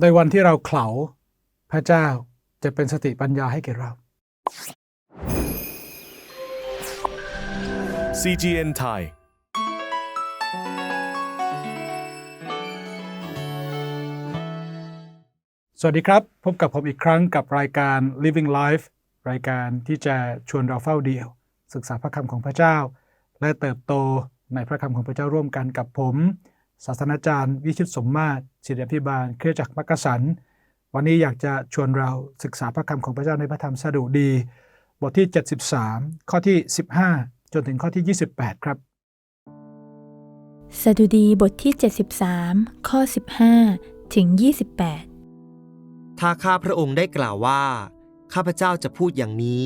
โดยวันที่เราเขลาพระเจ้าจะเป็นสติปัญญาให้แก่เรา CGN Thai สวัสดีครับ พบกับผมอีกครั้งกับรายการ Living Life รายการที่จะชวนเราเฝ้าเดี่ยว ศึกษาพระคำของพระเจ้า และเติบโตในพระคำของพระเจ้าร่วมกันกับผม ศาสนาจารย์วิชิตสมมาตรศิริพิบาล เครือจักรมักกะสัน วันนี้อยากจะชวนเราศึกษาพระคำของพระเจ้าในพระธรรมสดุดี บทที่ 73 ข้อที่ 15 จนถึงข้อที่ 28 ครับสดุดีบทที่ 73 ข้อ 15 ถึง 28 ถ้าข้าพระองค์ได้กล่าวว่า ข้าพเจ้าจะพูดอย่างนี้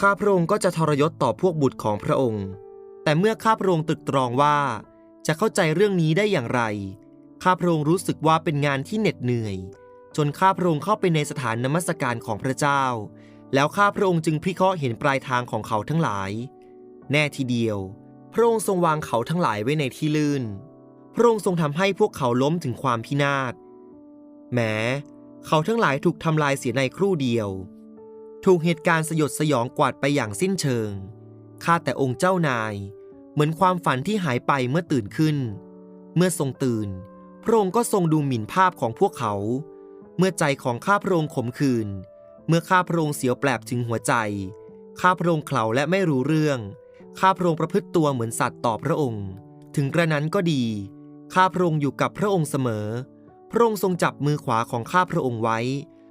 ข้าพระองค์ก็จะทรยศต่อพวกบุตรของพระองค์ แต่เมื่อข้าพระองค์ตรึกตรองว่า จะเข้าใจเรื่องนี้ได้อย่างไร ข้าพระองค์รู้สึกว่าเป็นงานที่เหน็ดเหนื่อย จนข้าพระองค์เข้าไปในสถานนมัสการของพระเจ้า แล้วข้าพระองค์จึงพิเคราะห์เห็นปลายทางของเขาทั้งหลาย แน่ทีเดียว พระองค์ทรงวางเขาทั้งหลายไว้ในที่ลื่น พระองค์ทรงทำให้พวกเขาล้มถึงความพินาศแม้เขาทั้งหลายถูกทำลายเสียในครู่เดียว ถูกเหตุการณ์สยดสยองกวาดไปอย่างสิ้นเชิง ข้าแต่องค์เจ้านาย เหมือนความฝันที่หายไปเมื่อตื่นขึ้น เมื่อทรงตื่น พระองค์ก็ทรงดูหมิ่นภาพของพวกเขา เมื่อใจของข้าพระองค์ขมขื่นเมื่อข้าพระองค์เสียวแปลบถึงหัวใจ ข้าพระองค์เขลาและไม่รู้เรื่อง ข้าพระองค์ประพฤติตัวเหมือนสัตว์ต่อพระองค์ ถึงกระนั้นก็ดี ข้าพระองค์อยู่กับพระองค์เสมอ พระองค์ทรงจับมือขวาของข้าพระองค์ไว้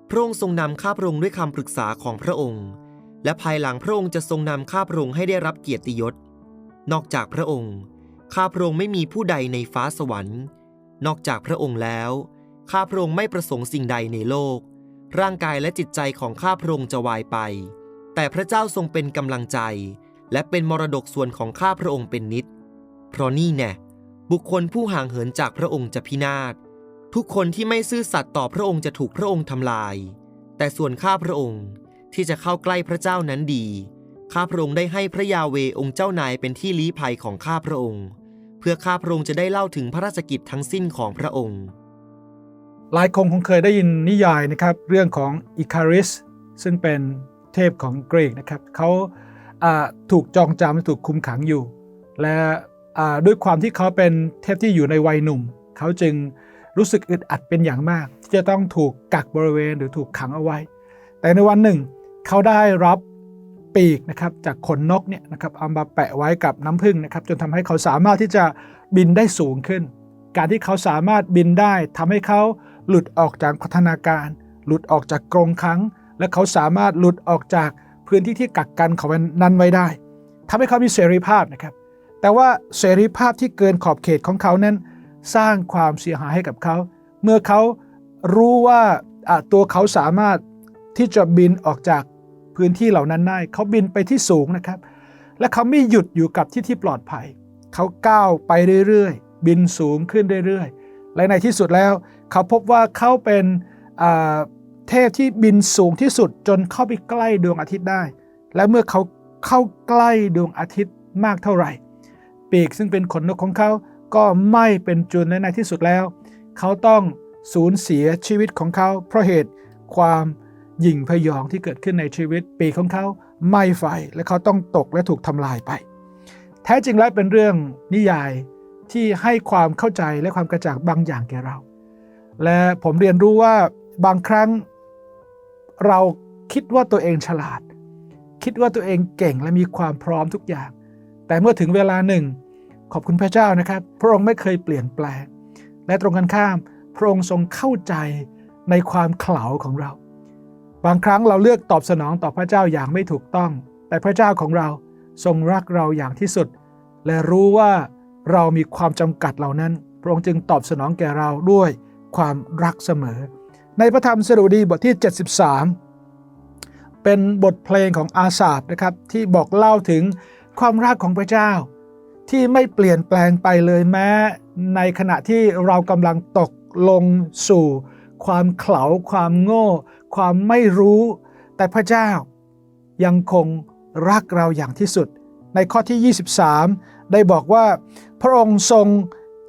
พระองค์ทรงนำข้าพระองค์ด้วยคำปรึกษาของพระองค์ และภายหลังพระองค์จะทรงนำข้าพระองค์ให้ได้รับเกียรติยศ นอกจากพระองค์ ข้าพระองค์ไม่มีผู้ใดในฟ้าสวรรค์ นอกจากพระองค์แล้ว ข้าพระองค์ไม่ประสงค์สิ่งใดในโลก ร่างกายและจิตใจของข้าพระองค์จะวายไป แต่พระเจ้าทรงเป็นกำลังใจ และเป็นมรดกส่วนของข้าพระองค์เป็นนิด เพราะนี่แน่บุคคลผู้ห่างเหินจากพระองค์จะพินาศ ทุกคนที่ไม่ซื่อสัตย์ต่อพระองค์จะถูกพระองค์ทำลาย แต่ส่วนข้าพระองค์ที่จะเข้าใกล้พระเจ้านั้นดี ข้าพระองค์ได้ให้พระยาเวองค์เจ้านายเป็นที่ลี้ภัยของข้าพระองค์ เพื่อข้าพระองค์จะได้เล่าถึงพระราชกิจทั้งสิ้นของพระองค์ หลายคนคงเคยได้ยินนิยายนะครับ เรื่องของอิคาริสซึ่งเป็นเทพของกรีกนะครับเขาถูกจองจำถูกคุมขังอยู่ และด้วยความที่เขาเป็นเทพที่อยู่ในวัยหนุ่ม เขาจึงรู้สึกอึดอัดเป็นอย่างมาก ที่จะต้องถูกกักบริเวณหรือถูกขังเอาไว้ แต่ในวันหนึ่ง เขาได้รับ ปีกนะครับจากขนนกเนี่ยนะครับเอามาแปะไว้กับน้ำผึ้งนะครับจนทำให้เขาสามารถที่จะบินได้สูงขึ้น การที่เขาสามารถบินได้ทำให้เขาหลุดออกจากพัฒนาการ หลุดออกจากกรงขัง และเขาสามารถหลุดออกจากพื้นที่ที่กักกันเขานั้นไว้ได้ทำให้เขามีเสรีภาพนะครับ แต่ว่าเสรีภาพที่เกินขอบเขตของเขานั้น สร้างความเสียหายให้กับเขา เมื่อเขารู้ว่าอะตัวเขาสามารถที่จะบินออกจาก พื้นที่เหล่านั้นได้ เขาบินไปที่สูงนะครับ และเขาไม่หยุดอยู่กับที่ที่ปลอดภัย เขาก้าวไปเรื่อยๆ บินสูงขึ้นเรื่อยๆ และในที่สุดแล้ว เขาพบว่าเขาเป็นเทพที่บินสูงที่สุดจนเข้าไปใกล้ดวงอาทิตย์ได้ และเมื่อเขาเข้าใกล้ดวงอาทิตย์มากเท่าไหร่ ปีกซึ่งเป็นขนนกของเขาก็ไม่เป็นจุนและในที่สุดแล้ว เขาต้องสูญเสียชีวิตของเขาเพราะเหตุความ หยิ่งพยองที่เกิดขึ้นในชีวิตปีของเขาไหม้ไฟและเขาต้องตกและถูกทำลายไป แท้จริงแล้วเป็นเรื่องนิยายที่ให้ความเข้าใจและความกระจ่างบางอย่างแก่เรา และผมเรียนรู้ว่าบางครั้งเราคิดว่าตัวเองฉลาด คิดว่าตัวเองเก่งและมีความพร้อมทุกอย่าง แต่เมื่อถึงเวลาหนึ่ง ขอบคุณพระเจ้านะครับ พระองค์ไม่เคยเปลี่ยนแปลง และตรงกันข้าม พระองค์ทรงเข้าใจในความเขลาของเรา บางครั้งเราเลือกตอบสนองต่อพระเจ้าอย่างไม่ถูกต้อง แต่พระเจ้าของเราทรงรักเราอย่างที่สุด และรู้ว่าเรามีความจำกัดเหล่านั้น พระองค์จึงตอบสนองแก่เราด้วยความรักเสมอ ในพระธรรมสดุดีบทที่ 73 เป็นบทเพลงของอาสาบนะครับที่บอกเล่าถึงความรักของพระเจ้า ที่ไม่เปลี่ยนแปลงไปเลยแม้ ในขณะที่เรากำลังตกลงสู่ ความเขลาความโง่ ความไม่รู้ แต่พระเจ้า ยังคงรักเราอย่างที่สุด ในข้อที่ 23 ได้บอกว่า พระองค์ทรง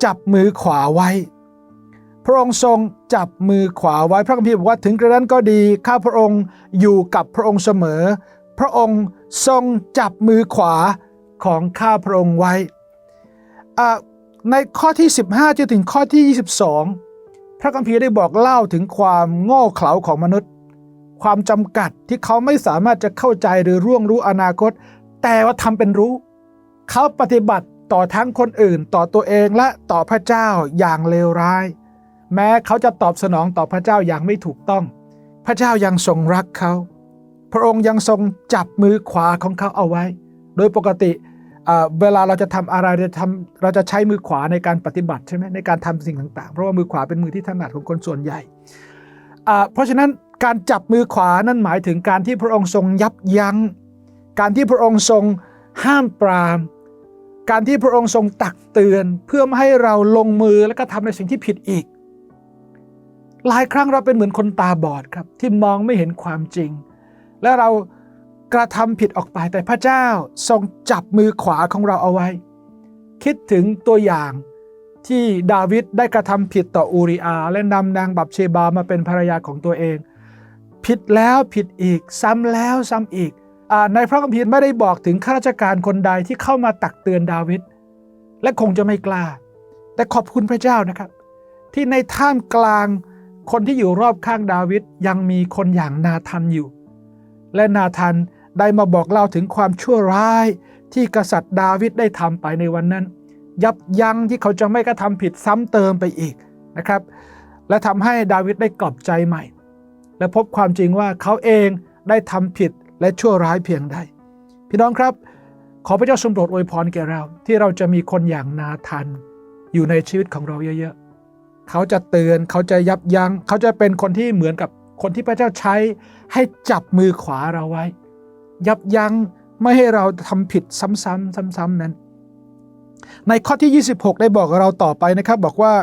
จับมือขวาไว้ พระองค์ทรงจับมือขวาไว้ พระคัมภีร์บอกว่าถึงกระนั้นก็ดี ข้าพระองค์อยู่กับพระองค์เสมอ พระองค์ทรงจับมือขวาของข้าพระองค์ไว้ ในข้อที่ 15จนถึงข้อที่ 22 พระคัมภีร์ได้บอกเล่าถึงความโง่เขลาของมนุษย์ ความจำกัดที่เขาไม่สามารถจะเข้าใจหรือร่วงรู้อนาคต แต่ว่าทำเป็นรู้ เขาปฏิบัติต่อทั้งคนอื่น ต่อตัวเองและต่อพระเจ้าอย่างเลวร้าย แม้เขาจะตอบสนองต่อพระเจ้าอย่างไม่ถูกต้อง พระเจ้ายังทรงรักเขา พระองค์ยังทรงจับมือขวาของเขาเอาไว้ โดยปกติ เวลาเราจะทำอะไรเราจะทำเราจะใช้มือขวาในการปฏิบัติใช่ไหมในการทำสิ่งต่างๆ เพราะว่ามือขวาเป็นมือที่ถนัดของคนส่วนใหญ่ เพราะฉะนั้นการจับมือขวานั้นหมายถึงการที่พระองค์ทรงยับยัง้ง การที่พระองค์ทรงห้ามปราม การที่พระองค์ทรงตักเตือน เพื่อไม่ให้เราลงมือและก็ทำในสิ่งที่ผิดอีก หลายครั้งเราเป็นเหมือนคนตาบอดครับที่มองไม่เห็นความจริง และเรา กระทำผิดออกไปแต่พระเจ้าทรงจับมือขวาของเราเอาไว้ คิดถึงตัวอย่างที่ดาวิดได้กระทำผิดต่ออูริอา และนำนางบับเชบามาเป็นภรรยาของตัวเอง ผิดแล้วผิดอีกซ้ำแล้วซ้ำอีกอในพระคัมภีร์ไม่ได้บอกถึงข้าราชการคนใดที่เข้ามาตักเตือนดาวิดและคงจะไม่กล้า แต่ขอบคุณพระเจ้านะครับ ที่ในท่ามกลางคนที่อยู่รอบข้างดาวิดยังมีคนอย่างนาธันอยู่ และนาธัน ได้มาบอกเล่าถึงความชั่วร้ายที่กษัตริย์ดาวิดได้ทำไปในวันนั้น ยับยั้งที่เขาจะไม่กระทำผิดซ้ำเติมไปอีกนะครับ และทำให้ดาวิดได้กลับใจใหม่ และพบความจริงว่าเขาเองได้ทำผิดและชั่วร้ายเพียงใดพี่น้องครับ ขอพระเจ้าทรงโปรดอวยพรแก่เรา ที่เราจะมีคนอย่างนาธันอยู่ในชีวิตของเราเยอะๆ เขาจะเตือนเขาจะยับยัง้ง เขาจะเป็นคนที่เหมือนกับคนที่พระเจ้าใช้ให้จับมือขวาเราไว้ ยับยั้งไม่ให้เราทำผิดซ้ำๆซ้ำๆนั้น ในข้อที่ 26 ได้บอกเราต่อไปนะครับบอกว่า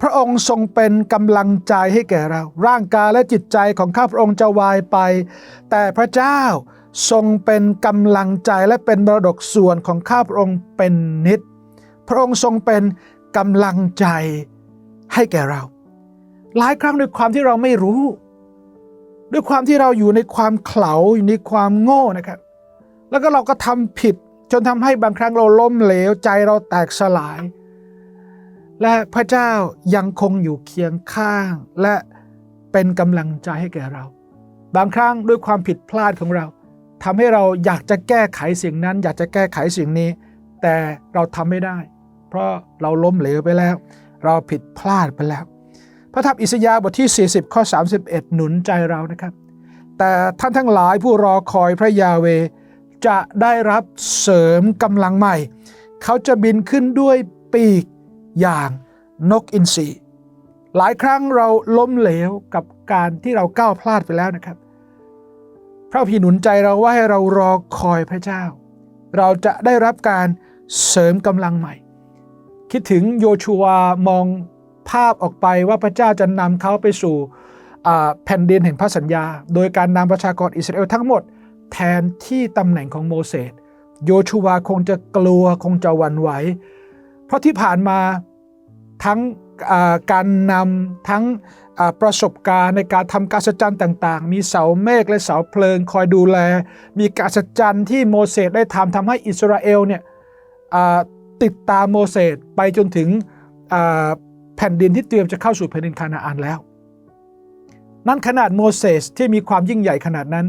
พระองค์ทรงเป็นกำลังใจให้แก่เรา ร่างกายและจิตใจของข้าพระองค์จะวายไป แต่พระเจ้าทรงเป็นกำลังใจและเป็นมรดกส่วนของข้าพระองค์เป็นนิด พระองค์ทรงเป็นกำลังใจให้แก่เรา หลายครั้งด้วยความที่เราไม่รู้ ด้วยความที่เราอยู่ในความเขลาอยู่ในความโง่นะครับ แล้วก็เราก็ทำผิดจนทำให้บางครั้งเราล้มเหลวใจเราแตกสลาย และพระเจ้ายังคงอยู่เคียงข้าง และเป็นกำลังใจให้แก่เรา บางครั้งด้วยความผิดพลาดของเราทำให้เราอยากจะแก้ไขสิ่งนั้น อยากจะแก้ไขสิ่งนี้ แต่เราทำไม่ได้ เพราะเราล้มเหลวไปแล้ว เราผิดพลาดไปแล้ว พระธรรมอิสยาห์บทที่ 40 ข้อ 31 หนุนใจเรานะครับ แต่ท่านทั้งหลายผู้รอคอยพระยาเว จะได้รับเสริมกำลังใหม่ เขาจะบินขึ้นด้วยปีกอย่างนกอินทรีหลายครั้งเราล้มเหลวกับการที่เราก้าวพลาดไปแล้วนะครับ พระพี่หนุนใจเราว่าให้เรารอคอยพระเจ้า เราจะได้รับการเสริมกำลังใหม่ คิดถึงโยชูวมอง ภาพออกไปว่าพระเจ้าจะนำเขาไปสู่แผ่นดินแห่งพระสัญญา โดยการนำประชากรอิสราเอลทั้งหมด แทนที่ตำแหน่งของโมเสสโยชูวาคงจะกลัวคงจะหวั่นไหว เพราะที่ผ่านมาทั้งการนำทั้งประสบการณ์ในการทำการสัจจันต่างๆ มีเสาเมฆและเสาเพลิงคอยดูแล มีการสัจจันที่โมเสสได้ทำทำให้อิสราเอลเนี่ยติดตามโมเสสไปจนถึง แผ่นดินที่เตรียมจะเข้าสู่แผ่นดินคานาอันแล้ว นั่นขนาดโมเสสที่มีความยิ่งใหญ่ขนาดนั้น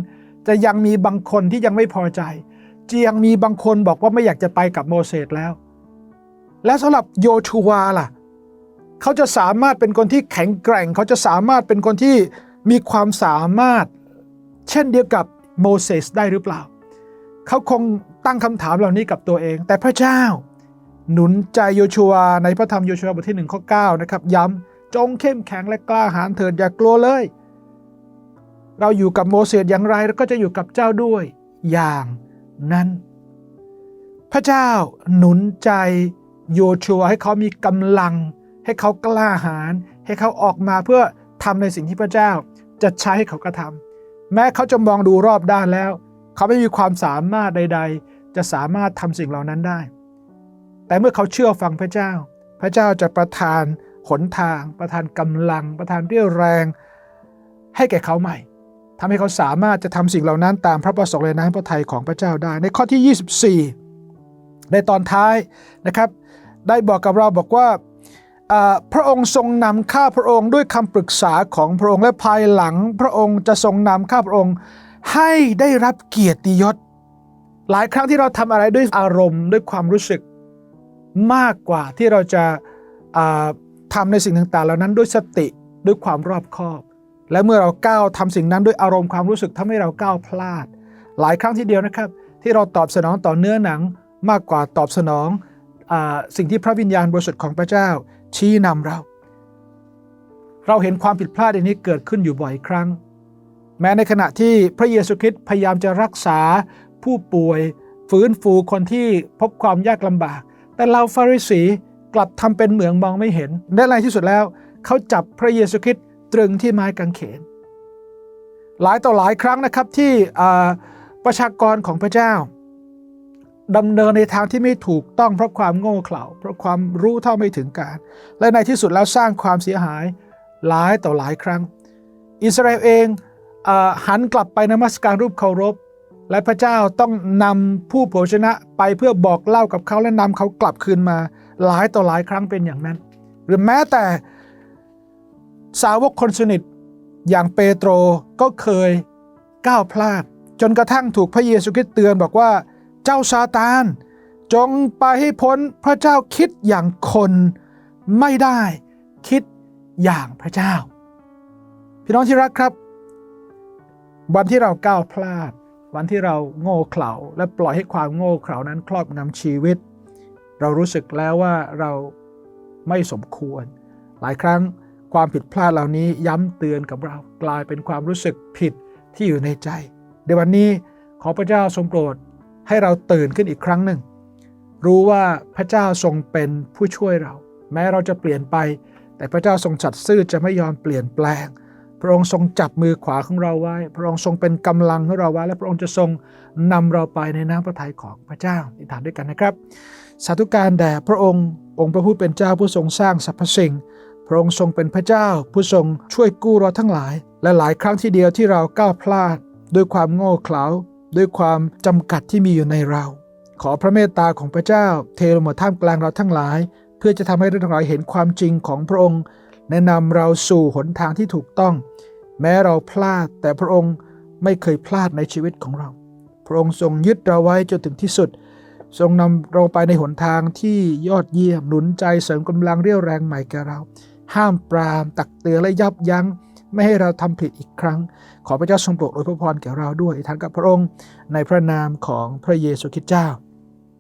จะยังมีบางคนที่ยังไม่พอใจจะยังมีบางคนบอกว่าไม่อยากจะไปกับโมเสสแล้ว และสำหรับโยชูวาล่ะ เขาจะสามารถเป็นคนที่แข็งแกร่ง เขาจะสามารถเป็นคนที่มีความสามารถ เช่นเดียวกับโมเสสได้หรือเปล่า เขาคงตั้งคำถามเหล่านี้กับตัวเอง แต่พระเจ้า หนุนใจโยชัวในพระธรรมโยชัวบทที่1ข้อ9นะครับย้ำจงเข้มแข็งและกล้าหาญเถิดอย่ากลัวเลย เราอยู่กับโมเสสอย่างไรเราก็จะอยู่กับเจ้าด้วยอย่างนั้น พระเจ้าหนุนใจโยชัวให้เขามีกำลัง ให้เขากล้าหาญให้เขาออกมาเพื่อทำในสิ่งที่พระเจ้าจะใช้ให้เขากระทำแม้เขาจะมองดูรอบด้านแล้ว เขาไม่มีความสามารถใด ๆ จะสามารถทำสิ่งเหล่านั้นได้ แต่เมื่อเขาเชื่อฟังพระเจ้า พระเจ้าจะประทานหนทาง ประทานกำลัง ประทานเรี่ยวแรง ให้แก่เขาใหม่ทำให้เขาสามารถจะทำสิ่งเหล่านั้นตามพระประสงค์และน้ำพระทัยของพระเจ้าได้ ในข้อที่ 24 ในตอนท้ายนะครับ ได้บอกกับเราบอกว่าพระองค์ทรงนำข้าพระองค์ด้วยคำปรึกษาของพระองค์และภายหลังพระองค์จะทรงนำข้าพระองค์ให้ได้รับเกียรติยศ หลายครั้งที่เราทำอะไรด้วยอารมณ์ด้วยความรู้สึก มากกว่าที่เราจะอ่าทำในสิ่งต่างๆ เหล่านั้นด้วยสติด้วยความรอบคอบ และเมื่อเราก้าวทำสิ่งนั้นด้วยอารมณ์ความรู้สึกทำให้เราก้าวพลาด หลายครั้งทีเดียวนะครับ ที่เราตอบสนองต่อเนื้อหนังมากกว่าตอบสนองอสิ่งที่พระวิญญาณบริสุทธิ์ของพระเจ้า ชี้นำเรา เราเห็นความผิดพลาดอันนี้เกิดขึ้นอยู่บ่อยครั้ง แม้ในขณะที่พระเยซูคริสต์พยายามจะรักษาผู้ป่วย ฟื้นฟูคนที่พบความยากลำบาก แต่เราฟาริสีกลับทำเป็นเหมืองมองไม่เห็นและในที่สุดแล้ว เขาจับพระเยซูคริสต์ตรึงที่ไม้กางเขน หลายต่อหลายครั้งนะครับที่ประชากรของพระเจ้าดำเนินในทางที่ไม่ถูกต้องเพราะความโง่เขลาเพราะความรู้เท่าไม่ถึงการ และในที่สุดแล้วสร้างความเสียหายหลายต่อหลายครั้ง อิสราเอลเองอหันกลับไปนมัสการรูปเคารพ และพระเจ้าต้องนำผู้เผยชนะไปเพื่อบอกเล่ากับเขาและนำเขากลับคืนมาหลายต่อหลายครั้งเป็นอย่างนั้น หรือแม้แต่สาวกคนสนิทอย่างเปโตรก็เคยก้าวพลาด จนกระทั่งถูกพระเยซูคริสต์เตือนบอกว่าเจ้าซาตาน จงไปให้พ้นพระเจ้าคิดอย่างคนไม่ได้คิดอย่างพระเจ้า พี่น้องที่รักครับ วันที่เราก้าวพลาด วันที่เราโง่เขลาและปล่อยให้ความโง่เขลานั้นครอบงำชีวิต เรารู้สึกแล้วว่าเราไม่สมควร หลายครั้งความผิดพลาดเหล่านี้ย้ำเตือนกับเรากลายเป็นความรู้สึกผิดที่อยู่ในใจ ในวันนี้ขอพระเจ้าทรงโปรดให้เราตื่นขึ้นอีกครั้งหนึ่ง รู้ว่าพระเจ้าทรงเป็นผู้ช่วยเรา แม้เราจะเปลี่ยนไป แต่พระเจ้าทรงจัดซื่อจะไม่ยอมเปลี่ยนแปลง พระองค์ทรงจับมือขวาของเราไว้ พระองค์ทรงเป็นกำลังของเราไว้ และพระองค์จะทรงนำเราไปในน้ำพระทัยของพระเจ้าอธิษฐานด้วยกันนะครับ สาธุการแด่พระองค์ องค์พระผู้เป็นเจ้าผู้ทรงสร้างสรรพสิ่ง พระองค์ทรงเป็นพระเจ้า ผู้ทรงช่วยกู้เราทั้งหลาย และหลายครั้งที่เดียวที่เราก้าวพลาด ด้วยความโง่เขลาด้วยความจำกัดที่มีอยู่ในเรา ขอพระเมตตาของพระเจ้า เทลงมาท่ามกลางเราทั้งหลาย เพื่อจะทำให้เราทั้งหลายเห็นความจริงของพระองค์ แนะนำเราสู่หนทางที่ถูกต้อง แม้เราพลาดแต่พระองค์ไม่เคยพลาดในชีวิตของเรา พระองค์ทรงยึดเราไว้จนถึงที่สุด ทรงนำเราไปในหนทางที่ยอดเยี่ยมหนุนใจเสริมกำลังเรี่ยวแรงใหม่แก่เรา ห้ามปราม ตักเตือนและยับยั้งไม่ให้เราทำผิดอีกครั้ง ขอพระเจ้าทรงโปรดอวยพรแก่เราด้วยอธิษฐานกับพระองค์ในพระนามของพระเยซูคริสต์เจ้า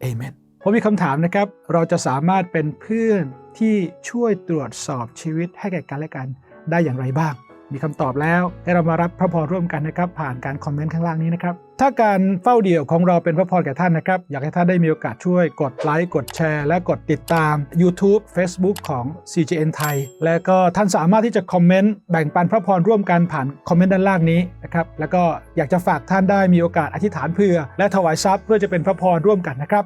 เอเมน ผมมีคำถามนะครับ เราจะสามารถเป็นเพื่อนที่ช่วยตรวจสอบชีวิตให้แก่กันและกันได้อย่างไรบ้าง มีคำตอบแล้วให้เรามารับพระพรร่วมกันนะครับ ผ่านการคอมเมนต์ข้างล่างนี้นะครับ ถ้าการเฝ้าเดี่ยวของเราเป็นพระพรแก่ท่านนะครับ อยากให้ท่านได้มีโอกาสช่วยกดไลค์กดแชร์ และกดติดตาม YouTube Facebook ของ CGN ไทย และก็ท่านสามารถที่จะคอมเมนต์แบ่งปันพระพรร่วมกันผ่านคอมเมนต์ด้านล่างนี้นะครับแล้วก็อยากจะฝากท่านได้มีโอกาสอธิษฐานเพื่อ และถวายทรัพย์เพื่อจะเป็นพระพรร่วมกันนะครับ